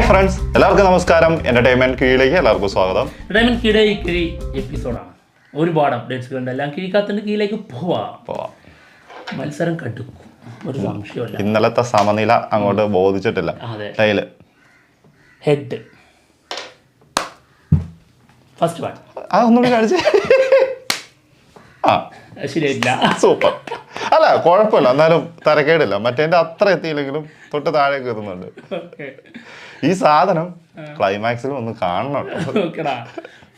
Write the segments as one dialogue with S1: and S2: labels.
S1: Hi friends എല്ലാവർക്കും നമസ്കാരം. Entertainment കീഴിലേക്ക് എല്ലാവർക്കും സ്വാഗതം.
S2: എന്റർടൈൻമെന്റ് കീഴേ കിഴി എപ്പിസോഡാണ് ഒരുപാട് അപ്ഡേറ്റ്സുകളുണ്ട് എല്ലാം കിഴിക്കാത്തിന്റെ കീഴിലേക്ക് പോവാം.
S1: പോവാം.
S2: മത്സരം കടുക്കും. ഒരു സംശയമില്ല
S1: ഇന്നലത്തെ സമനില അങ്ങോട്ട് ബോധിച്ചിട്ടില്ല.
S2: അതെ.
S1: ടൈൽ
S2: ഹെഡ് ഫസ്റ്റ് വൺ
S1: ആ ഒന്നുകൂടി കാണിച്ച്. ആ.
S2: ശരിയായില്ല
S1: സൂപ്പർ. അല്ല കുഴപ്പമില്ല. എന്നാലും തരക്കേടില്ല. മറ്റേന്റെ അത്ര എത്തിയില്ലെങ്കിലും തൊട്ട് താഴെ കയറുന്നുണ്ട് ഈ സാധനം ക്ലൈമാക്സിൽ ഒന്ന് കാണണം.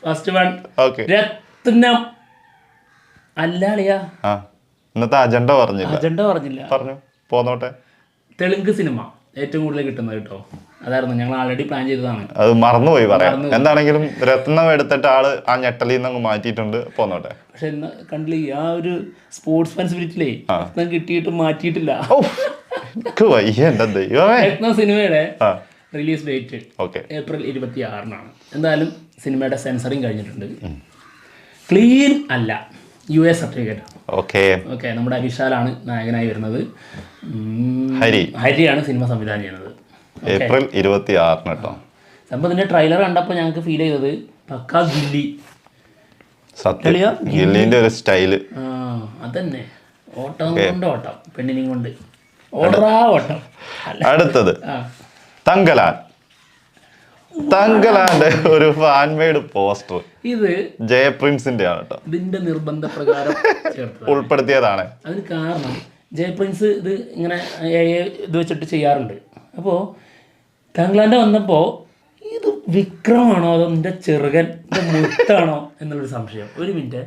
S2: ഫസ്റ്റ് വൺ രത്നം. അല്ലാളിയാ.
S1: ഇന്നത്തെ അജണ്ട പറഞ്ഞില്ല.
S2: അജണ്ട പറഞ്ഞില്ല.
S1: പറഞ്ഞു. പോന്നോട്ടെ.
S2: തെലുങ്ക് സിനിമ. ഏറ്റവും കൂടുതൽ കിട്ടുന്നത് കേട്ടോ. അതായിരുന്നു. ഞങ്ങൾ ആൾറെഡി പ്ലാൻ ചെയ്തതാണ്.
S1: അത് മറന്നുപോയി പറയാം എന്താണെങ്കിലും രത്നം എടുത്തിട്ട് ആൾ ആ ഞെട്ടലിൽ നിന്ന് അങ്ങ് മാറ്റിയിട്ടുണ്ട്. പോന്നോട്ടെ.
S2: പക്ഷെ ഇന്ന് കണ്ടില്ലേ ആ ഒരു സ്പോർട്സ് ഫാൻ സ്പിരിറ്റിലേ രത്നം കിട്ടിയിട്ട് മാറ്റിയിട്ടില്ല. രത്നം സിനിമയുടെ റിലീസ് ഡേറ്റ്
S1: ഓക്കെ.
S2: ഏപ്രിൽ ഇരുപത്തി ആറിനാണ് എന്തായാലും സിനിമയുടെ സെൻസറിങ് കഴിഞ്ഞിട്ടുണ്ട്. ക്ലീൻ അല്ല U A certificate.
S1: Okay.
S2: Okay നമ്മുടെ വിശാലാണ് നായകനായി വരുന്നത്.
S1: ഹരി.
S2: ഹരിയാണ് സിനിമ സംവിധാനം ചെയ്യുന്നത്.
S1: ഏപ്രിൽ ഇരുപത്തി ആറിന് കേട്ടോ
S2: സംഭവം ഇതിന്റെ ട്രെയിലർ കണ്ടപ്പോൾ ഞങ്ങൾക്ക് ഫീൽ ചെയ്തത് പക്കാ ഗില്ലി.
S1: സത്യം? ഗില്ലിന്റെ ഒരു
S2: സ്റ്റൈൽ. അതന്നെ. ഓട്ടം കൊണ്ട് ഓട്ടം പെണ്ണിനെയും കൊണ്ട്. ഓടാ ഓട്ടം.
S1: അടുത്തത്. തങ്കലാൻ. തങ്കലാന്റെ ഒരു ഫാൻമെയ്ഡ് പോസ്റ്റർ
S2: ഇത്
S1: ജയപ്രിൻസിന്റെ ആണ് കേട്ടോ
S2: ഇതിന്റെ നിർബന്ധ പ്രകാരം
S1: ഉൾപ്പെടുത്തിയതാണ്.
S2: അതിന് കാരണം ജയപ്രിൻസ് ഇത് ഇങ്ങനെ ഇത് വെച്ചിട്ട് ചെയ്യാറുണ്ട്. അപ്പോൾ താങ്കളാന്റെ വന്നപ്പോൾ ഇത് വിക്രമാണോ അതോ നിന്റെ ചെറുകൻ? മുത്താണോ? എന്നുള്ളൊരു സംശയം. ഒരു മിനിറ്റ്.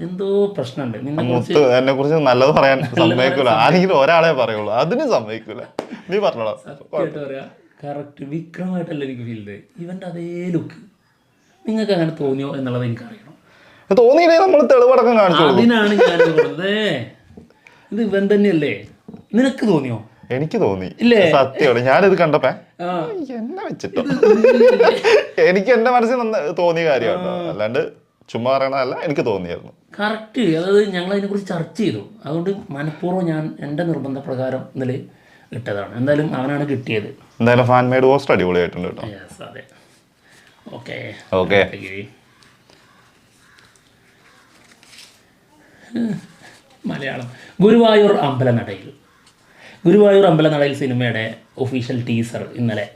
S2: എന്തോ പ്രശ്നമുണ്ട്. നിന്നെ കുറിച്ച്
S1: എന്നെ കുറിച്ച് നല്ലത് പറയാൻ സമ്മതിക്കൂല. ആരെങ്കിലും ഒരാളെ പറയുള്ളൂ. അതിന് സമ്മതിക്കൂല. നീ പറഞ്ഞോളാം.
S2: സത്യമായിട്ട് പറയാം കറക്റ്റ് വിക്രമായിട്ടല്ല എനിക്ക് ഫീൽ ചെയ്തത്. ഇവന്റെ അതേ ലുക്ക് നിങ്ങൾക്ക് അങ്ങനെ തോന്നിയോ എന്നുള്ളത് എനിക്കറിയണം.
S1: തോന്നിയില്ലേ? നമ്മൾ തെളിവടക്കം കാണിച്ചു
S2: അതിനാണ് ഞാൻ പറഞ്ഞത് ഇത് ഇവൻ തന്നെയല്ലേ? നിനക്ക് തോന്നിയോ?
S1: എനിക്ക് തോന്നി. സത്യമാണ് ഞാനിത് കണ്ടപ്പോ എന്നെ വെച്ചിട്ടോ? എനിക്ക് എന്റെ മനസ്സിൽ തോന്നിയ കാര്യമാണ് അല്ലാണ്ട് ചുമ്മാ പറയണതല്ല എനിക്ക് തോന്നിയായിരുന്നു.
S2: കറക്റ്റ് അതായത് ഞങ്ങൾ അതിനെക്കുറിച്ച് ചർച്ച ചെയ്തു. അതുകൊണ്ട് മനഃപൂർവം ഞാൻ എന്റെ നിർബന്ധ പ്രകാരം ഇന്നലെ ഇട്ടതാണ്. എന്തായാലും അവനാണ് കിട്ടിയത്.
S1: എന്തായാലും ഫാൻ മെയ്ഡ് പോസ്റ്റർ അടിപൊളിയായിട്ടുണ്ട് കേട്ടോ.
S2: അതെ. Okay
S1: okay
S2: Malayalam. ഗുരുവായൂർ അമ്പലനടയിൽ. ഗുരുവായൂർ അമ്പലനടയിൽ സിനിമയുടെ ഒഫീഷ്യൽ ടീസർ ഇന്നലെ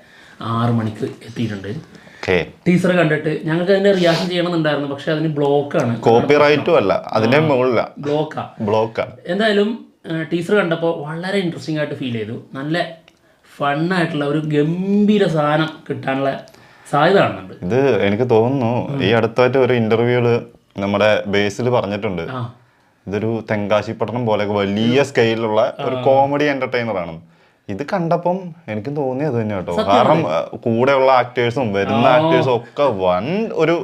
S2: ആറ് മണിക്ക് എത്തിയിട്ടുണ്ട്. ടീസർ കണ്ടിട്ട് ഞങ്ങൾക്ക് അതിന്റെ റിയാക്ഷൻ ചെയ്യണമെന്നുണ്ടായിരുന്നു പക്ഷെ അതിന് ബ്ലോക്കാണ്
S1: കോപ്പിറൈറ്റും അല്ല അതിന്റെ മുകളില.
S2: ബ്ലോക്കാ
S1: ബ്ലോക്കാ
S2: എന്തായാലും ടീസർ കണ്ടപ്പോൾ വളരെ ഇൻട്രസ്റ്റിംഗ് ആയിട്ട് ഫീൽ ചെയ്തു. നല്ല ഫണ്ണായിട്ടുള്ള ഒരു ഗംഭീര സാധനം കിട്ടാനുള്ള സാധ്യത കാണുന്നുണ്ട്.
S1: ഇത് എനിക്ക് തോന്നുന്നു ഈ അടുത്തായിട്ട് ഒരു ഇന്റർവ്യൂൽ നമ്മുടെ ബേസിൽ പറഞ്ഞിട്ടുണ്ട്.
S2: ആ
S1: തെങ്കാശി പട്ടണം പോലെ വലിയ സ്കെയിലുള്ള ഒരു കോമഡി എന്റർടൈനർ ആണ്. ഇത് കണ്ടപ്പം എനിക്ക് തോന്നിയത് തന്നെ കേട്ടോ. കാരണം കൂടെയുള്ള ആക്ടേഴ്സും വരുന്ന ആക്ടേഴ്സും ഒക്കെ വൻ ഒരു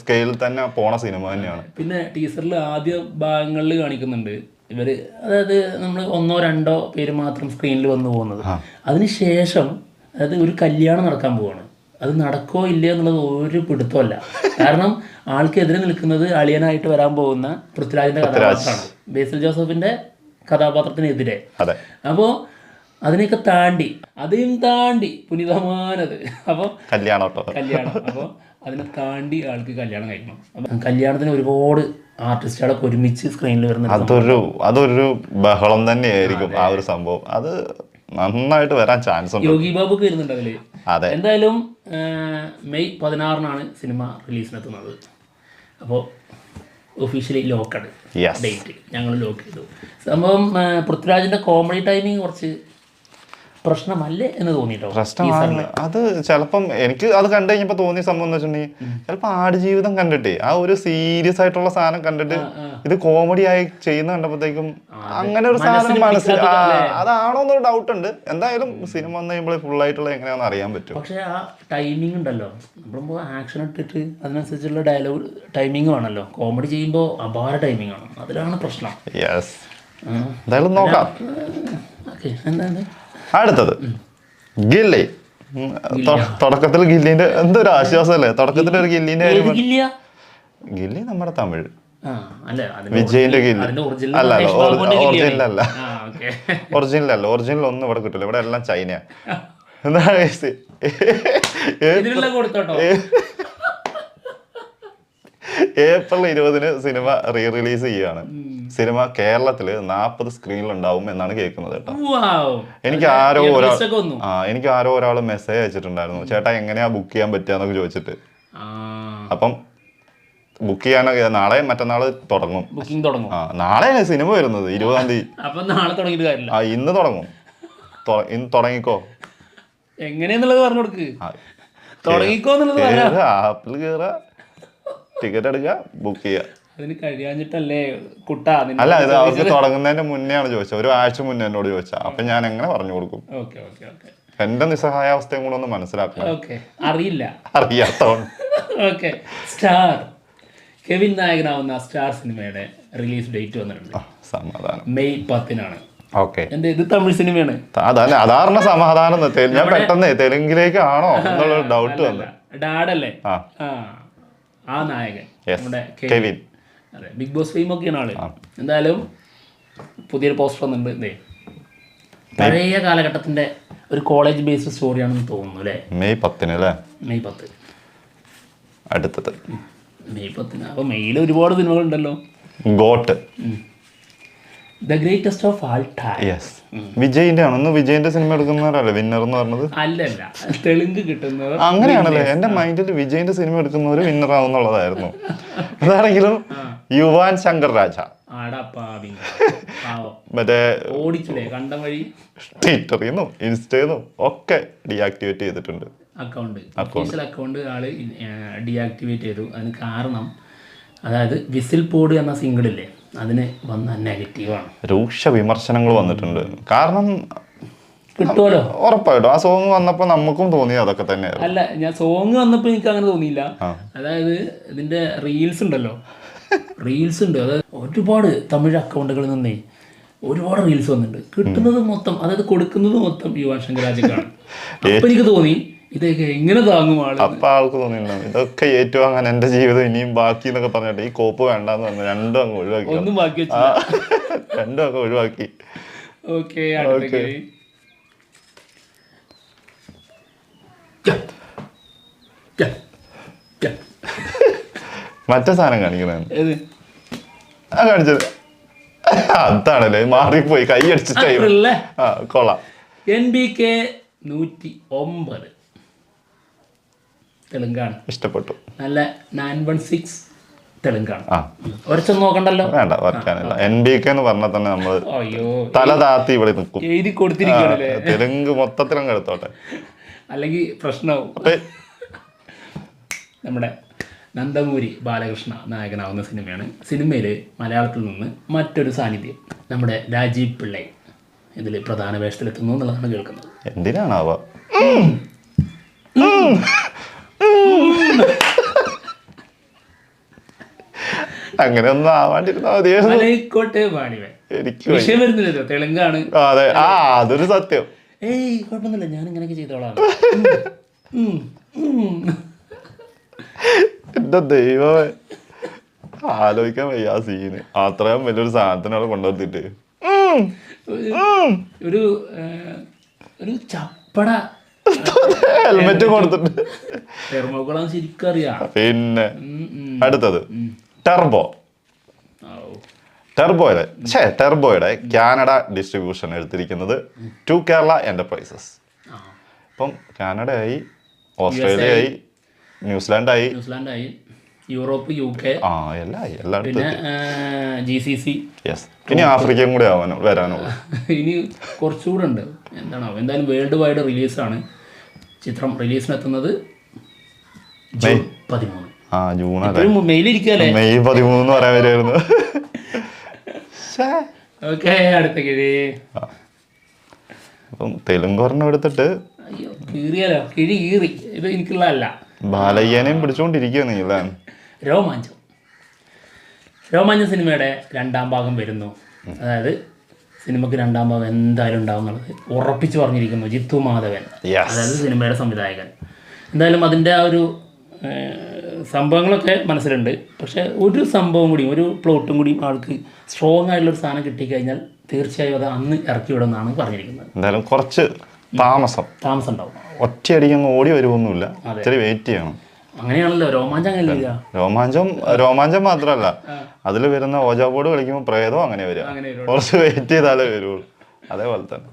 S1: സ്കെയിലിൽ തന്നെ പോണ സിനിമ തന്നെയാണ്.
S2: പിന്നെ ടീസറിൽ ആദ്യ ഭാഗങ്ങളിൽ കാണിക്കുന്നുണ്ട്. ഇവർ അതായത് നമ്മൾ ഒന്നോ രണ്ടോ പേര് മാത്രം സ്ക്രീനിൽ വന്നു പോകുന്നത്. അതിനുശേഷം അതായത് ഒരു കല്യാണം നടക്കാൻ പോവാണ്. അത് നടക്കോ ഇല്ലയോ എന്നുള്ളത് ഒരു പിടുത്തമല്ല. കാരണം ആൾക്കെതിരെ നിൽക്കുന്നത് അളിയനായിട്ട് വരാൻ പോകുന്ന പൃഥ്വിരാജിന്റെ കഥാപാത്രമാണ്. ബേസിൽ ജോസഫിന്റെ കഥാപാത്രത്തിനെതിരെ.
S1: അപ്പോ
S2: അപ്പോൾ അതിനെയൊക്കെ താണ്ടി അതെയും താണ്ടി പുനിതമാനത്. അപ്പോൾ
S1: കല്യാണം
S2: കല്യാണം. അപ്പോൾ അതിനെ താണ്ടി ആൾക്ക് കല്യാണം കഴിക്കണം. അപ്പം കല്യാണത്തിന് ഒരുപാട് ആർട്ടിസ്റ്റുകളൊക്കെ ഒരുമിച്ച് സ്ക്രീനിൽ വരുന്ന
S1: അതൊരു അതൊരു ബഹളം തന്നെയായിരിക്കും ആ ഒരു സംഭവം. അത് നന്നായിട്ട് വരാൻ ചാൻസ് ഉണ്ട്.
S2: യോഗി ബാബു വരുന്നുണ്ട് അതിൽ.
S1: അതെ.
S2: എന്തായാലും മെയ് പതിനാറിനാണ് സിനിമ റിലീസിനെത്തുന്നത്. അപ്പോൾ ഒഫീഷ്യലി
S1: ലോക്കാണ്
S2: ഡേറ്റ് ഞങ്ങൾ ലോക്ക് ചെയ്തു. സംഭവം പൃഥ്വിരാജിന്റെ കോമഡി ടൈമിങ് കുറച്ച് പ്രശ്നമല്ലേ എന്ന്
S1: പ്രശ്നമാണ്. അത് ചിലപ്പം എനിക്ക് അത് കണ്ടു കഴിഞ്ഞപ്പോ തോന്നിയ സംഭവം എന്ന് വെച്ചിട്ടുണ്ടെങ്കിൽ ചിലപ്പോ ആടുജീവിതം കണ്ടിട്ട് ആ ഒരു സീരിയസ് ആയിട്ടുള്ള സാധനം കണ്ടിട്ട് ഇത് കോമഡി ആയി ചെയ്യുന്ന കണ്ടപ്പോഴത്തേക്കും അങ്ങനെ ഒരു സാധനം മനസ്സിൽ അതാണോ എന്നൊരു ഡൗട്ട് ഉണ്ട്. എന്തായാലും സിനിമ വന്നു കഴിയുമ്പോൾ ഫുൾ ആയിട്ടുള്ള എങ്ങനെയാണെന്ന് അറിയാൻ പറ്റും.
S2: പക്ഷേ ആ ടൈമിംഗ് ഉണ്ടല്ലോ. നമ്മളിപ്പോൾ ആക്ഷൻ ഇട്ടിട്ട് അതിനനുസരിച്ചുള്ള ഡയലോഗ് ടൈമിംഗ് ആണല്ലോ കോമഡി ചെയ്യുമ്പോൾ അപാര ടൈമിംഗ് ആണ്. അതിലാണ് പ്രശ്നം.
S1: യെസ് എന്തായാലും നോക്കാം.
S2: ഓക്കെ. എന്താ എന്താ?
S1: അടുത്തത്. ഗില്ലി. തുടക്കത്തിൽ ഗില്ലിന്റെ എന്തൊരു ആശ്വാസമല്ലേ? തുടക്കത്തിൽ ഒരു ഗില്ലിന്റെ? ഗില്ലി നമ്മുടെ തമിഴ്. വിജയിന്റെ ഗില്ലി. അല്ല ഒറിജിനൽ. അല്ല. ഒറിജിനൽ അല്ല ഒറിജിനൽ ഒന്നും ഇവിടെ കിട്ടില്ല ഇവിടെ എല്ലാം ചൈനയാണ് എന്താണ് ഏപ്രിൽ ഇരുപതിന് സിനിമ റീ റിലീസ് ചെയ്യുകയാണ് സിനിമ കേരളത്തിൽ നാൽപ്പത് സ്ക്രീനിലുണ്ടാവും എന്നാണ് കേൾക്കുന്നത് കേട്ടോ. എനിക്ക് ആരോ ഒരാൾ ആ എനിക്ക് ആരോ ഒരാൾ മെസ്സേജ് അയച്ചിട്ടുണ്ടായിരുന്നു. ചേട്ടാ എങ്ങനെയാ ബുക്ക് ചെയ്യാൻ പറ്റുക ചോദിച്ചിട്ട്. അപ്പം ബുക്ക് ചെയ്യാനൊക്കെ നാളെ മറ്റന്നാൾ തുടങ്ങും.
S2: ബുക്കിംഗ് തുടങ്ങും.
S1: ആ നാളെയാണ് സിനിമ വരുന്നത് ഇരുപതാം തീയതി.
S2: അപ്പൊ നാളെ തുടങ്ങിയിട്ട് കാര്യമില്ല.
S1: ആ ഇന്ന് തുടങ്ങും. ഇന്ന് തുടങ്ങിക്കോ.
S2: എങ്ങനെയെന്നുള്ളത് പറഞ്ഞു കൊടുക്ക്. തുടങ്ങിക്കോ എന്നുള്ളത്
S1: ആപ്പിൽ കയറുക ടിക്കറ്റ് എടുക്കുക ബുക്ക് ചെയ്യുക
S2: അതിന് കഴിയാഞ്ഞിട്ടല്ലേ കുട്ടാ
S1: അല്ല ഇത് അവർക്ക് തുടങ്ങുന്നതിന്റെ മുന്നെയാണ് ചോദിച്ചത്. ഒരു ആഴ്ച മുന്നേ എന്നോട് ചോദിച്ചത്. അപ്പൊ ഞാൻ എങ്ങനെ പറഞ്ഞു കൊടുക്കും? എന്റെ നിസ്സഹായാവസ്ഥയും കൂടെ ഒന്ന് മനസ്സിലാക്കണം
S2: അറിയില്ല. അറിയാത്തോണ്ട്. സ്റ്റാർ. കെവിൻ നായകനാവുന്ന സ്റ്റാർ സിനിമയുടെ റിലീസ് ഡേറ്റ് വന്നിട്ടുണ്ട്.
S1: സമാധാനം.
S2: മെയ് പത്തിനാണ്. ഇത് തമിഴ് സിനിമയാണ്?
S1: അതാണ് അതാറിന് സമാധാനം ഞാൻ പെട്ടെന്ന് തെലുങ്കിലേക്ക് ആണോ എന്നുള്ള ഡൗട്ട് വന്നു.
S2: ഡാഡല്ലേ?
S1: ആ.
S2: ആ നായകൻ നമ്മുടെ കെവിൻ.
S1: കെവിൻ.
S2: അതെ ബിഗ് ബോസ് ഫെയിം ഒക്കെയാണ് ആൾ. എന്തായാലും പുതിയൊരു പോസ്റ്റർ വന്നിട്ടുണ്ട് ഇതേ. പഴയ കാലഘട്ടത്തിന്റെ ഒരു കോളേജ് ബേസ്ഡ് സ്റ്റോറിയാണെന്ന് തോന്നുന്നു അല്ലേ?
S1: മെയ് പത്തിന് അല്ലേ?
S2: മെയ് പത്ത്.
S1: അടുത്തത്.
S2: മെയ് പത്തിന്. അപ്പോൾ മെയ്യിൽ ഒരുപാട് സിനിമകളുണ്ടല്ലോ.
S1: GOAT.
S2: The greatest of all time
S1: yes വിജയിന്റെ ആണ് ഒന്ന് വിജയിന്റെ സിനിമ എടുക്കുന്നവരല്ലേ? വിന്നർ എന്ന് പറഞ്ഞത്?
S2: അല്ലല്ല. തെലുങ്ക് കിട്ടുന്നവർ
S1: അങ്ങനെയാണല്ലേ? എന്റെ മൈൻഡിൽ വിജയിന്റെ സിനിമ എടുക്കുന്നവർ വിന്നർ ആവുന്നുള്ളതായിരുന്നു. അതാണെങ്കിലും യുവാൻ ശങ്കർ രാജ. മറ്റേ
S2: കണ്ട വഴി?
S1: ട്വിറ്ററിൽ നിന്നും ഇൻസ്റ്റയിൽ നിന്നും ഒക്കെ ഡീആക്ടിവേറ്റ് ചെയ്തിട്ടുണ്ട്.
S2: അക്കൗണ്ട് ഒഫീഷ്യൽ അക്കൗണ്ട് ആൾ ഡീആക്ടിവേറ്റ് ചെയ്തു. അതിന് കാരണം അതായത് വിസിൽ പോഡ് എന്ന സിംഗിളില്ലേ അതിന് വന്ന നെഗറ്റീവാണ്
S1: രൂക്ഷ വിമർശനങ്ങൾ വന്നിട്ടുണ്ട്. കാരണം
S2: കിട്ടുമല്ലോ
S1: ഉറപ്പായിട്ടും. ആ സോങ് വന്നപ്പോൾ നമുക്കും തോന്നി അതൊക്കെ തന്നെ
S2: അല്ല ഞാൻ സോങ് വന്നപ്പോൾ എനിക്ക് അങ്ങനെ തോന്നിയില്ല. അതായത് ഇതിന്റെ റീൽസ് ഉണ്ടല്ലോ. റീൽസ് ഉണ്ട്. അതായത് ഒരുപാട് തമിഴ് അക്കൗണ്ടുകളിൽ നിന്നേ ഒരുപാട് റീൽസ് വന്നിട്ടുണ്ട്. കിട്ടുന്നത് മൊത്തം അതായത് കൊടുക്കുന്നത് മൊത്തം യുവാശങ്കരാജക്കാണ് അപ്പൊ എനിക്ക് തോന്നി ഇതൊക്കെ എങ്ങനെ താങ്ങും ആൾ.
S1: അപ്പൊ ആൾക്ക് തോന്നിയിട്ടുണ്ടാവും ഇതൊക്കെ ഏറ്റുവാങ്ങാൻ എന്റെ ജീവിതം ഇനിയും ബാക്കി എന്നൊക്കെ പറഞ്ഞിട്ട് ഈ കോപ്പ് വേണ്ടെന്ന് പറഞ്ഞു രണ്ടും അങ്ങ് ഒഴിവാക്കി.
S2: ഒന്നും ബാക്കി വെച്ചില്ല.
S1: രണ്ടും ഒക്കെ ഒഴിവാക്കി.
S2: ഓക്കെ.
S1: മറ്റേ സാധനം കാണിക്കുന്നത് ആ കാണിച്ചത്. അതാണല്ലേ മാറിപ്പോയി. കൈ അടിച്ചിട്ടേ കൊള്ളാം.
S2: എൻ ബി കെ നൂറ്റി ഒമ്പത്. തെലുങ്കാണ്.
S1: ഇഷ്ടപ്പെട്ടു.
S2: നല്ല നയൻ വൺ സിക്സ് തെലുങ്കാണ്. ഒരച്ചൊന്നും നോക്കണ്ടല്ലോ?
S1: വേണ്ട എൻ കെ എന്ന് പറഞ്ഞാൽ തന്നെ നമ്മൾ തല താത്തി ഇവിടെ നിൽക്കും.
S2: എഴുതി കൊടുത്തിരിക്കുകയാണല്ലേ?
S1: തെലുങ്ക് മൊത്തത്തിലങ്ങ് എടുത്തോട്ടെ.
S2: അല്ലെങ്കിൽ
S1: പ്രശ്നവും
S2: നമ്മുടെ നന്ദമൂരി ബാലകൃഷ്ണ നായകനാവുന്ന സിനിമയാണ്. സിനിമയിൽ മലയാളത്തിൽ നിന്ന് മറ്റൊരു സാന്നിധ്യം നമ്മുടെ രാജീവ് പിള്ളൈ ഇതിൽ പ്രധാന വേഷത്തിലെത്തുന്നു എന്നുള്ളതാണ് കേൾക്കുന്നത്.
S1: എന്തിനാണാവ? അങ്ങനെ ഒന്നും ആവാണ്ടിരുന്നാ മതിയായിരുന്നു എനിക്ക്.
S2: വിഷയം വരുന്നില്ലല്ലോ തെലുങ്കാണ്.
S1: ആ, അതെ. ആ അതൊരു സത്യം.
S2: ഏയ് കുഴപ്പമൊന്നുമില്ല. ഞാൻ ഇങ്ങനെയൊക്കെ ചെയ്തോളാം. ഉം, ഉം.
S1: എന്റെ ദൈവമേ. ആലോചിക്കാൻ വയ്യ ആ സീന്. അത്രയും വലിയൊരു സാധനത്തിന് അവിടെ കൊണ്ടുവന്നിട്ട്.
S2: ഒരു- ഒരു ഏഹ്, ഒരു ചപ്പട
S1: ഹെൽമെറ്റ് കൊടുത്തിട്ട്.
S2: തെർമോക്കോളാന്ന് ശരിക്കും അറിയാം.
S1: പിന്നെ. അടുത്തത്. ടെർബോ. ടെർബോയുടെ ഛേ ടെർബോയുടെ കാനഡ ഡിസ്ട്രിബ്യൂഷൻ എടുത്തിരിക്കുന്നത് ടു കേരള എന്റർപ്രൈസസ്
S2: ഓസ്ട്രേലിയ
S1: ആയി, കാനഡയായി ഓസ്ട്രേലിയയായി ന്യൂസിലാൻഡ്
S2: ആയി യൂറോപ്പ് യു കെ
S1: ആ എല്ലാം എല്ലാ എല്ലായിടത്തും
S2: ജി സി സി
S1: യെസ് ഇനി ആഫ്രിക്കയും കൂടെ ആവാനോ വരാനുള്ളൂ
S2: ഇനി കുറച്ചുകൂടെ ഉണ്ട്. എന്താണോ എന്തായാലും വേൾഡ് വൈഡ് റിലീസാണ് ചിത്രം റിലീസിനെത്തുന്നത് ജൂൺ പതിമൂന്ന്.
S1: ആ ജൂൺ
S2: മെയിലിരിക്കല്ലേ
S1: മെയ് പതിമൂന്ന് പറയാൻ വരുമായിരുന്നു.
S2: ഓക്കെ അടുത്ത കിഴി.
S1: അപ്പം തെലുങ്ക് ഒരെണ്ണം എടുത്തിട്ട്
S2: അയ്യോ കീറിയാലോ? കിഴി കീറി. ഇത് എനിക്കുള്ളതല്ല.
S1: ബാലയ്യനെയും പിടിച്ചുകൊണ്ടിരിക്കുക നീ അല്ലേ?
S2: രോമാഞ്ചം. രോമാഞ്ചം സിനിമയുടെ രണ്ടാം ഭാഗം വരുന്നു. അതായത് സിനിമക്ക് രണ്ടാം ഭാഗം എന്തായാലും ഉണ്ടാവും എന്നുള്ളത് ഉറപ്പിച്ച് പറഞ്ഞിരിക്കുന്നു ജിത്തു മാധവൻ. അതായത് സിനിമയുടെ സംവിധായകൻ. എന്തായാലും അതിന്റെ ആ ഒരു സംഭവങ്ങളൊക്കെ മനസ്സിലുണ്ട്. പക്ഷേ ഒരു സംഭവം കൂടി ഒരു പ്ലോട്ടും കൂടി ആൾക്ക് സ്ട്രോങ് ആയിട്ടുള്ള ഒരു സാധനം കിട്ടിക്കഴിഞ്ഞാൽ തീർച്ചയായും അത് അന്ന് ഇറക്കി വിടുമെന്നാണ് പറഞ്ഞിരിക്കുന്നത്.
S1: എന്തായാലും കുറച്ച് താമസം.
S2: താമസം ഉണ്ടാവും.
S1: ഒറ്റയടിക്ക് ഓടി വരുമൊന്നുമില്ല വെയിറ്റ് ചെയ്യണം.
S2: അങ്ങനെയാണല്ലോ രോമാഞ്ചം
S1: രോമാഞ്ചം രോമാഞ്ചം മാത്രമല്ല. അതിൽ വരുന്ന ഓജാ ബോർഡ് കളിക്കുമ്പോൾ പ്രേതം അങ്ങനെ വരിക. കുറച്ച് വെയിറ്റ് ചെയ്താലേ വരുള്ളൂ. അതേപോലെ തന്നെ.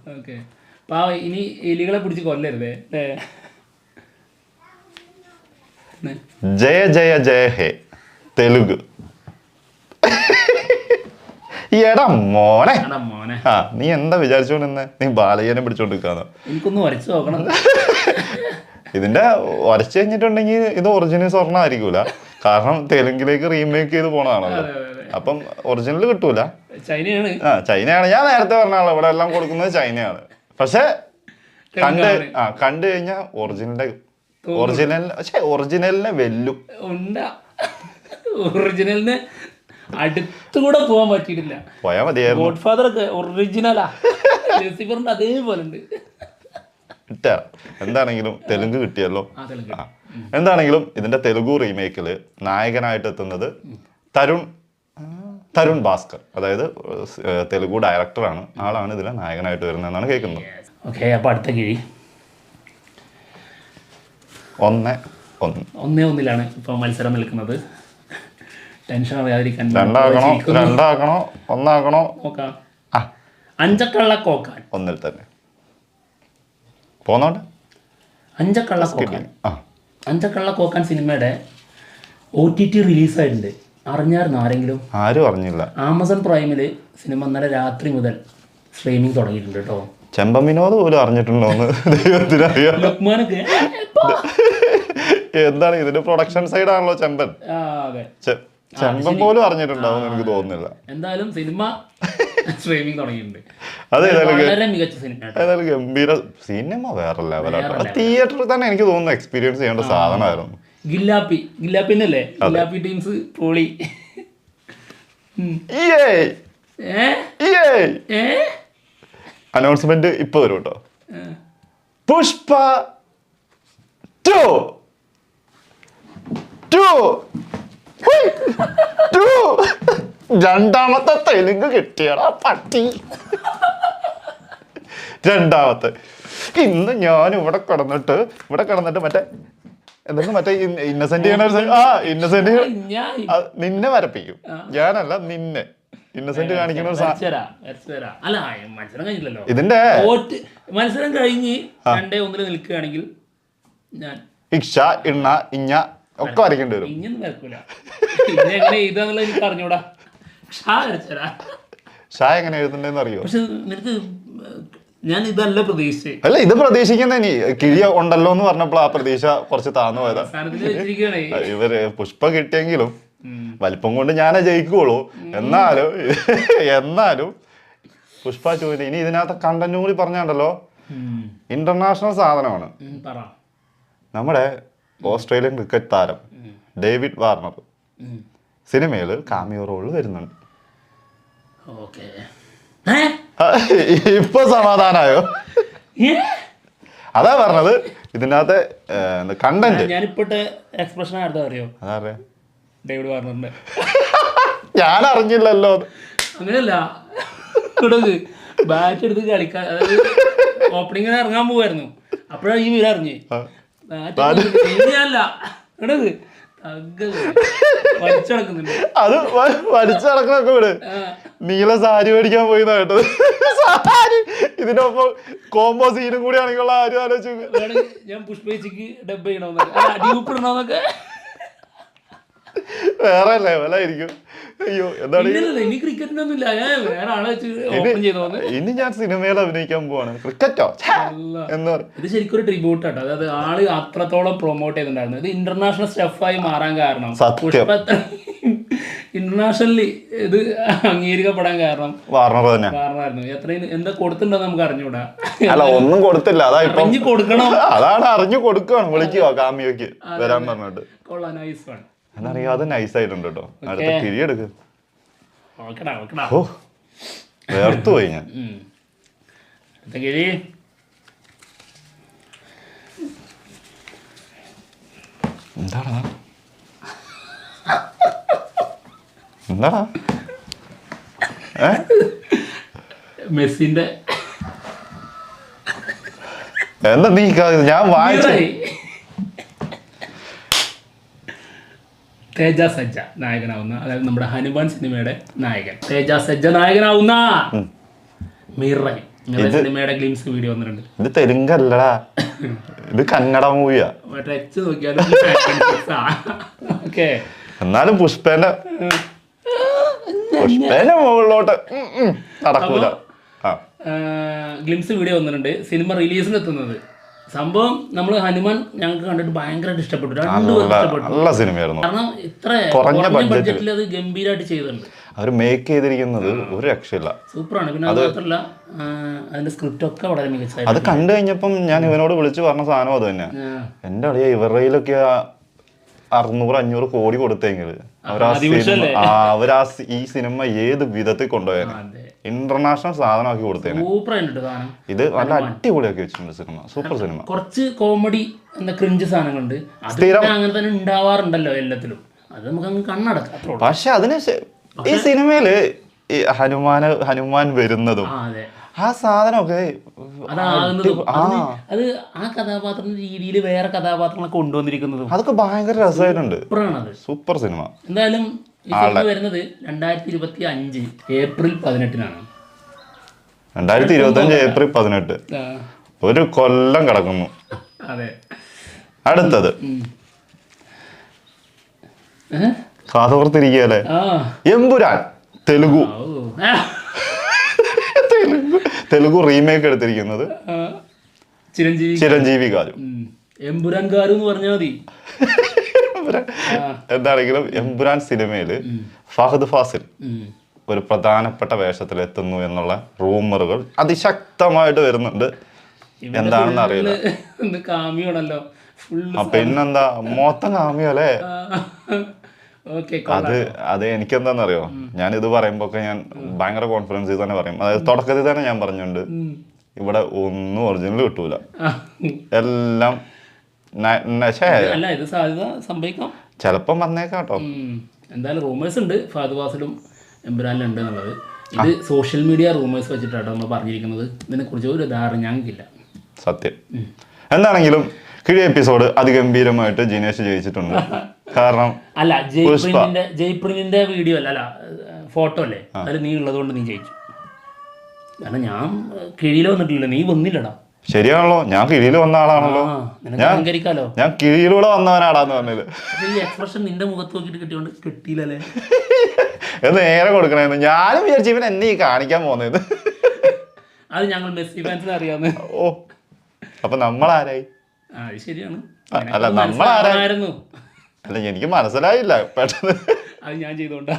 S2: ഇനി എലികളെ പിടിച്ച് കൊല്ലരുതേ
S1: ജയ ജയ ജയ ഹേ. തെലുഗ്. എടാ മോനെ. ആ നീ എന്താ വിചാരിച്ചോണ്ടിരുന്നെ? നീ ബാലയ്യനെ പിടിച്ചോണ്ടിരിക്കാന്ന്.
S2: എനിക്കൊന്ന് വരച്ചു നോക്കണം.
S1: ഇതിന്റെ വരച്ചു കഴിഞ്ഞിട്ടുണ്ടെങ്കിൽ ഇത് ഒറിജിനൽ സ്വർണ ആയിരിക്കൂല. കാരണം തെലുങ്കിലേക്ക് റീമേക്ക് ചെയ്ത് പോണതാണല്ലോ. അപ്പം ഒറിജിനൽ കിട്ടൂല.
S2: ചൈനയാണ്.
S1: ആ ചൈനയാണ്. ഞാൻ നേരത്തെ പറഞ്ഞാണല്ലോ ഇവിടെ എല്ലാം കൊടുക്കുന്നത് ചൈനയാണ്. പക്ഷെ കണ്ട് ആ കണ്ടു കഴിഞ്ഞാൽ ഒറിജിനലിന്റെ ഒറിജിനൽ പക്ഷെ ഒറിജിനലിനെ വെല്ലും.
S2: ഒറിജിനലിനെ അടുത്തുകൂടെ പോകാൻ പറ്റിയിട്ടില്ല.
S1: പോയാൽ മതിയായിരുന്നു.
S2: ഗോഡ് ഫാദർ ഒക്കെ ഒറിജിനലാ ലൂസിഫറിന്റെ അതേപോലെ ഉണ്ട്
S1: ഇട്ടാ. എന്താണെങ്കിലും തെലുങ്ക് കിട്ടിയല്ലോ.
S2: ആ
S1: എന്താണെങ്കിലും ഇതിന്റെ തെലുഗു റീമേക്കിൽ നായകനായിട്ട് എത്തുന്നത് തരുൺ തരുൺ ഭാസ്കർ. അതായത് തെലുഗു ഡയറക്ടറാണ്. ആളാണ് ഇതിലെ നായകനായിട്ട് വരുന്നതെന്നാണ് കേൾക്കുന്നത്.
S2: ഓക്കെ അപ്പൊ അടുത്ത കിഴി.
S1: ഒന്ന് ഒന്ന്.
S2: ഒന്നേ ഒന്നിലാണ് ഇപ്പൊ മത്സരം നിൽക്കുന്നത്. ടെൻഷൻ അറിയാതിരിക്കാൻ നോക്കാം.
S1: ആ.
S2: അഞ്ചക്കള്ള കോക്കാൻ.
S1: ഒന്നിൽ തന്നെ. പോന്നോട്ടെ
S2: അഞ്ചക്കള്ള കോക്കാൻ. അഞ്ചക്കള്ള കോക്കാൻ സിനിമയുടെ ഒ ടി ടി റിലീസായിട്ടുണ്ട് അറിഞ്ഞായിരുന്നു ആരെങ്കിലും?
S1: ആരും അറിഞ്ഞില്ല.
S2: ആമസോൺ പ്രൈമിൽ സിനിമ ഇന്നലെ രാത്രി മുതൽ സ്ട്രീമിംഗ് തുടങ്ങിയിട്ടുണ്ട് കേട്ടോ.
S1: ചെമ്പൻ വിനോദ് പോലും അറിഞ്ഞിട്ടുണ്ടോന്ന് ദൈവത്തിന് അറിയാം എന്താണ് ഇതിന്റെ പ്രൊഡക്ഷൻ സൈഡ് ആണല്ലോ ചെമ്പൻ? ചെമ്പൻ പോലും അറിഞ്ഞിട്ടുണ്ടാവും എനിക്ക് തോന്നുന്നില്ല.
S2: എന്തായാലും സിനിമ സ്ട്രീമിംഗ് തുടങ്ങിയിട്ടുണ്ട്.
S1: അത്
S2: വളരെ മികച്ച സിനിമ.
S1: ഏതായാലും ഗംഭീര സിനിമ വേറെ ലെവലാണ് തിയേറ്ററിൽ തന്നെ എനിക്ക് തോന്നുന്നു എക്സ്പീരിയൻസ് ചെയ്യേണ്ട സാധനമായിരുന്നു.
S2: ഗില്ലാപ്പി. ഗില്ലാപ്പിന്നല്ലേ ഗില്ലാപ്പി ടീംസ് പൊളി.
S1: അനൗൺസ്മെന്റ് ഇപ്പൊ വരും കേട്ടോ. പുഷ്പ ടു ടു രണ്ടാമത്തെ തെലുങ്ക് കിട്ടിയടാ പട്ടി. രണ്ടാമത്തെ. ഇന്ന് ഞാൻ ഇവിടെ കിടന്നിട്ട് ഇവിടെ കിടന്നിട്ട് മറ്റേ എന്തെങ്കിലും മറ്റേ ഇന്നസെന്റ് ചെയ്യണ ആ ഇന്നസെന്റ് നിന്നെ വരപ്പിക്കും. ഞാനല്ല നിന്നെ. ഇന്നസെന്റ് കാണിക്കുന്ന
S2: അല്ല മത്സരം കഴിഞ്ഞില്ലല്ലോ.
S1: ഇതിന്റെ
S2: മത്സരം കഴിഞ്ഞ് രണ്ടേ ഒന്നിൽ നിൽക്കുകയാണെങ്കിൽ ഞാൻ
S1: ഇക്ഷ ഇണ്ണ ഇഞ്ഞ ഒക്കെ വരയ്ക്കേണ്ടി വരും.
S2: ഇനിയൊന്നും വരക്കൂല. എഴുതാന്നുള്ളത് എനിക്ക് അറിഞ്ഞൂടാ. ഷാ വരച്ചരാ.
S1: ഷാ എങ്ങനെ എഴുതണ്ടെന്ന് അറിയോ?
S2: പക്ഷെ നിനക്ക് ഞാൻ ഇതല്ല പ്രതീക്ഷിച്ചത്
S1: അല്ല ഇത് പ്രതീക്ഷിക്കുന്ന ഇനി കിഴി ഉണ്ടല്ലോ എന്ന് പറഞ്ഞപ്പോൾ ആ പ്രതീക്ഷ കുറച്ച് താന്നു പോയതാ. ഇവർ പുഷ്പ കിട്ടിയെങ്കിലും വലിപ്പം കൊണ്ട് ഞാനേ ജയിക്കുള്ളൂ എന്നാലും എന്നാലും പുഷ്പ ചോദ്യം ഇനി ഇതിനകത്ത് കണ്ടന്റും കൂടി പറഞ്ഞാണ്ടല്ലോ ഇന്റർനാഷണൽ സാധനമാണ്. നമ്മുടെ ഓസ്ട്രേലിയൻ ക്രിക്കറ്റ് താരം ഡേവിഡ് വാർണർ. സിനിമയിൽ കാമിയോ റോൾ വരുന്നുണ്ട്. ഇപ്പൊ സമാധാനായോ? അതാ പറഞ്ഞത്. ഇതിനകത്തെ കണ്ടന്റ്
S2: ഞാനിപ്പോട്ടെ എക്സ്പ്രഷൻ അറിയോ?
S1: അതാ
S2: ഡേവിഡ് വാർണറിന്റെ.
S1: ഞാൻ അറിഞ്ഞില്ലല്ലോ
S2: അങ്ങനെയല്ല. ബാറ്റ് എടുത്ത് കളിക്കാൻ അതായത് ഓപ്പണിങ്ങിന് ഇറങ്ങാൻ പോവായിരുന്നു. അപ്പോഴാണ് ഈ വീട് അറിഞ്ഞ് അല്ല
S1: അത് വലിച്ചടക്കണൊക്കെ വിട് നീല സാരി മേടിക്കാൻ പോയി കേട്ടത്. സാരി. ഇതിനൊപ്പം കോംബോ സീനും കൂടി ആണെങ്കിലുള്ള ആരും ആലോചിച്ചു
S2: ഞാൻ പുഷ്പേച്ചിക്ക് ഡബ് ചെയ്യണമെന്നൊക്കെ അല്ല, അടിവുപ്പിടണമെന്നൊക്കെ
S1: വേറെ ലെവലായിരിക്കും അയ്യോ എന്താണ്
S2: ഇനി ക്രിക്കറ്റിനൊന്നും ഇല്ല ഞാൻ വേറെ ആളെ വെച്ച് ഓപ്പൺ ചെയ്തോന്ന്
S1: ഇനി ഞാൻ സിനിമയിൽ അഭിനയിക്കാൻ പോവാണ്. ക്രിക്കറ്റോ? എന്ന്
S2: ഇത് ശരിക്കും ഒരു ട്രിബ്യൂട്ട് ആട്ടോ. അതായത് ആൾ അത്രത്തോളം പ്രൊമോട്ട് ചെയ്തിട്ടുണ്ടായിരുന്നു. ഇത് ഇന്റർനാഷണൽ സ്റ്റെഫായി മാറാൻ കാരണം. ഇന്റർനാഷണലി ഇത് അംഗീകരിക്കപ്പെടാൻ കാരണം
S1: വാർണർ തന്നെ.
S2: കാരണമായിരുന്നു എത്രയും എന്താ കൊടുത്തിട്ടുണ്ടോ നമുക്ക് അറിഞ്ഞൂടാ
S1: അല്ല ഒന്നും കൊടുത്തില്ല. അതാ ഇപ്പൊ
S2: കൊടുക്കണം.
S1: അതാണ് അറിഞ്ഞു കൊടുക്കണം. വിളിക്കുക കാമിയോക്ക് വരാൻ പറഞ്ഞിട്ട്.
S2: കൊള്ളാം നൈസ് വൺ
S1: എന്നറിയാം അത് നൈസായിട്ടുണ്ട് കേട്ടോ അടുത്ത
S2: ഓക്കെടാ
S1: ഓ വേർത്തു പോയി ഞാൻ. എന്താടാ? എന്താടാ?
S2: മെസ്സിന്റെ
S1: എന്താ നീ ഞാൻ വായിച്ചു
S2: തേജ സജ്ജ നായകനാവുന്ന അതായത് നമ്മുടെ ഹനുമാൻ സിനിമയുടെ നായകൻ. തേജ സജ്ജ നായകനാവുന്ന മീറായി മീറ സിനിമയുടെ ഗ്ലിംസ് വീഡിയോ വന്നിട്ടുണ്ട്.
S1: ഇത് തെലുങ്കല്ലടാ. ഇത് കന്നഡ മൂവിയാ.
S2: എച്ച് നോക്കിയാലും ഓക്കെ.
S1: എന്നാലും പുഷ്പേന്റെ പുഷ്പേന്റെ മുകളിലോട്ട് നടക്കൂല.
S2: ഗ്ലിംസ് വീഡിയോ വന്നിട്ടുണ്ട്. സിനിമ റിലീസിന് എത്തുന്നത് സംഭവം നമ്മൾ ഹനുമാൻ ഞങ്ങൾക്ക് കണ്ടിട്ട് ഭയങ്കരമായിട്ട് ഇഷ്ടപ്പെട്ടു.
S1: നല്ല സിനിമയായിരുന്നു.
S2: കാരണം ഇത്ര
S1: കുറഞ്ഞ.
S2: ബഡ്ജറ്റിൽ അത് ഗംഭീരമായിട്ട് ചെയ്തിട്ടുണ്ട്.
S1: അവർ മേക്ക് ചെയ്തിരിക്കുന്നത് ഒരു രക്ഷയില്ല.
S2: സൂപ്പറാണ്. പിന്നെ അത് മാത്രമല്ല അതിന്റെ സ്ക്രിപ്റ്റ് ഒക്കെ വളരെ
S1: അത് കണ്ടു കഴിഞ്ഞപ്പം ഞാൻ ഇവനോട് വിളിച്ചു പറഞ്ഞ സാധനം അത് തന്നെ.
S2: ആ,
S1: എന്റെ അളിയ ഇവരുടെയിലൊക്കെ അറുന്നൂറ് അഞ്ഞൂറ് കോടി കൊടുത്തെങ്കിൽ അവർ ആ സിനിമ അവരാ ഈ സിനിമ ഏത് വിധത്തിൽ കൊണ്ടുപോയേനെ ഇന്റർനാഷണൽ സാധനമാക്കി കൊടുത്തേനെ. ഇത് നല്ല അടിപൊളിയാക്കി വെച്ചിട്ടുണ്ട് സിനിമ സൂപ്പർ സിനിമ
S2: കുറച്ച് കോമഡി എന്താ ക്രിഞ്ച് സാധനങ്ങളുണ്ട്. അങ്ങനെ തന്നെ ഉണ്ടാവാറുണ്ടല്ലോ എല്ലാത്തിലും. അത് നമുക്ക് അങ്ങ് കണ്ണടക്കാം.
S1: പക്ഷെ അതിന് ഈ സിനിമയിൽ ഈ ഹനുമാന് ഹനുമാൻ വരുന്നതും
S2: ആ
S1: സാധനമൊക്കെ
S2: അത് ആ കഥാപാത്രത്തിന്റെ രീതിയിൽ വേറെ കഥാപാത്രങ്ങളൊക്കെ കൊണ്ടുവന്നിരിക്കുന്നതും.
S1: അതൊക്കെ ഭയങ്കര രസമായിട്ടുണ്ട്. സൂപ്പർ സിനിമ
S2: എന്തായാലും ഈ സിനിമ വരുന്നത് രണ്ടായിരത്തി ഇരുപത്തി അഞ്ച് ഏപ്രിൽ പതിനെട്ടിനാണ്.
S1: രണ്ടായിരത്തി ഇരുപത്തി അഞ്ച് ഏപ്രിൽ പതിനെട്ട്. ഒരു കൊല്ലം കിടക്കുന്നു.
S2: അതെ.
S1: അടുത്തത്? കാതോർത്തിരിക്കുകയല്ലേ? എമ്പുരാൻ തെലുഗു. തെലുഗു. തെലുഗു റീമേക്ക് എടുത്തിരിക്കുന്നത്
S2: ചിരഞ്ജീവി
S1: ചിരഞ്ജീവി കാരു.
S2: എമ്പുരാൻ കാരു എന്ന് പറഞ്ഞാൽ മതി.
S1: എന്താണെങ്കിലും എമ്പുരാൻ സിനിമയിൽ ഫഹദ് ഫാസിൽ ഒരു പ്രധാനപ്പെട്ട വേഷത്തിൽ എത്തുന്നു എന്നുള്ള റൂമറുകൾ അതിശക്തമായിട്ട് വരുന്നുണ്ട്. എന്താണെന്ന് അറിയില്ല. പിന്നെന്താ? മൊത്തം കാമിയല്ലേ അത് അത് എനിക്കെന്താണെന്നറിയോ ഞാൻ ഇത് പറയുമ്പോ ഞാൻ ഭയങ്കര കോൺഫിഡൻസിൽ തന്നെ പറയും. അതായത് തുടക്കത്തിൽ തന്നെ ഞാൻ പറഞ്ഞുണ്ട് ഇവിടെ ഒന്നും ഒറിജിനൽ കിട്ടൂല. എല്ലാം
S2: അല്ല ഇത് സാധ്യത സംഭവിക്കാം.
S1: ചിലപ്പോൾ വന്നേക്കാം കേട്ടോ.
S2: എന്തായാലും റൂമേഴ്സ് ഉണ്ട്. ഫാദ് വാസിലും എമ്പുരാനിലും ഉണ്ട് എന്നുള്ളത്. ഇത് സോഷ്യൽ മീഡിയ റൂമേഴ്സ് വെച്ചിട്ടാണ് നമ്മൾ പറഞ്ഞിരിക്കുന്നത്. ഇതിനെക്കുറിച്ച് ഒരു ധാരണ ഞങ്ങൾക്കില്ല.
S1: സത്യം. എന്താണെങ്കിലും കിഴി എപ്പിസോഡ് അതിഗംഭീരമായിട്ട് ജിനേഷ് ജയിച്ചിട്ടുണ്ട്. കാരണം
S2: അല്ല ജയ്പ്രിന്റെ ജയ്പ്രിന്റെ വീഡിയോ അല്ല അല്ല ഫോട്ടോ അല്ലേ? അതിൽ നീ ഉള്ളത് കൊണ്ട് നീ ജയിച്ചു. കാരണം ഞാൻ കിഴിയിൽ വന്നിട്ടില്ല നീ വന്നില്ലടാ.
S1: ശരിയാണല്ലോ. ഞാൻ കിഴിയിൽ വന്ന ആളാണല്ലോ.
S2: അലങ്കരിക്കാലോ?
S1: ഞാൻ കിഴിയിലൂടെ വന്നവനാടാന്ന് പറഞ്ഞത്.
S2: ഈ എക്സ്പ്രഷൻ നിന്റെ മുഖത്ത് നോക്കിയിട്ട് കിട്ടിയോണ്ട് കിട്ടിയില്ലല്ലേ?
S1: എന്ന് നേരെ കൊടുക്കണേന്ന്. ഞാനും വിചാരിച്ചു ഇവൻ എന്നെ ഈ കാണിക്കാൻ പോകുന്നത്
S2: അത് ഞങ്ങൾ മെസ്സി ഫാൻസിന് അറിയാവുന്ന
S1: ഓ അപ്പൊ നമ്മളാരായി?
S2: ശരിയാണ്.
S1: അല്ല,
S2: നമ്മളാരായിരുന്നു.
S1: അല്ല എനിക്ക് മനസ്സിലായില്ല പെട്ടെന്ന്.
S2: അത് ഞാൻ ചെയ്തോണ്ടാ.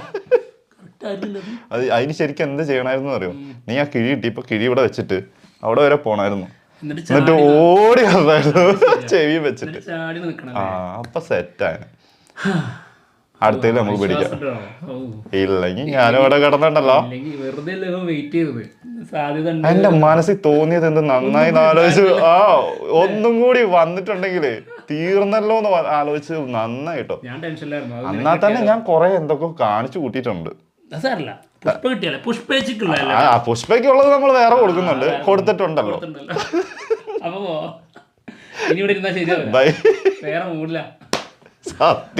S2: അത്.
S1: അതിന് ശരിക്കും എന്ത് ചെയ്യണമായിരുന്നു അറിയോ? നീ ആ കിഴി കിട്ടി ഇപ്പൊ കിഴി ഇവിടെ വെച്ചിട്ട് അവിടെ വരെ പോണായിരുന്നു
S2: എന്നിട്ട്
S1: ഓടി വന്നായിരുന്നു. ചെവി വെച്ചിട്ട്. ആ അപ്പൊ സെറ്റാണ്. അടുത്തേ നമുക്ക് പിടിക്കാം. ഇല്ലെങ്കിൽ ഞാനും ഇവിടെ കിടന്നുണ്ടല്ലോ എന്റെ മനസ്സിൽ തോന്നിയത് എന്ത്? നന്നായി ആലോചിച്ചു ആ ഒന്നും കൂടി വന്നിട്ടുണ്ടെങ്കിൽ തീർന്നല്ലോ എന്ന് ആലോചിച്ച് നന്നായിട്ടോ
S2: ഞാൻ
S1: എന്നാ തന്നെ ഞാൻ കൊറേ എന്തൊക്കെ കാണിച്ചു കൂട്ടിയിട്ടുണ്ട്.
S2: അത് സാരല്ല. പുഷ്പ കിട്ടിയല്ലേ പുഷ്പേച്ചിക്കുള്ള
S1: ആ പുഷ്പയ്ക്കുള്ളത് നമ്മൾ വേറെ കൊടുക്കുന്നുണ്ട്. കൊടുത്തിട്ടുണ്ടല്ലോ.
S2: അപ്പൊ. ഇനി ഇവിടെ ഇരുന്നാ ശരിയാവില്ല. വേറെ മൂടില്ല.
S1: സത്യം.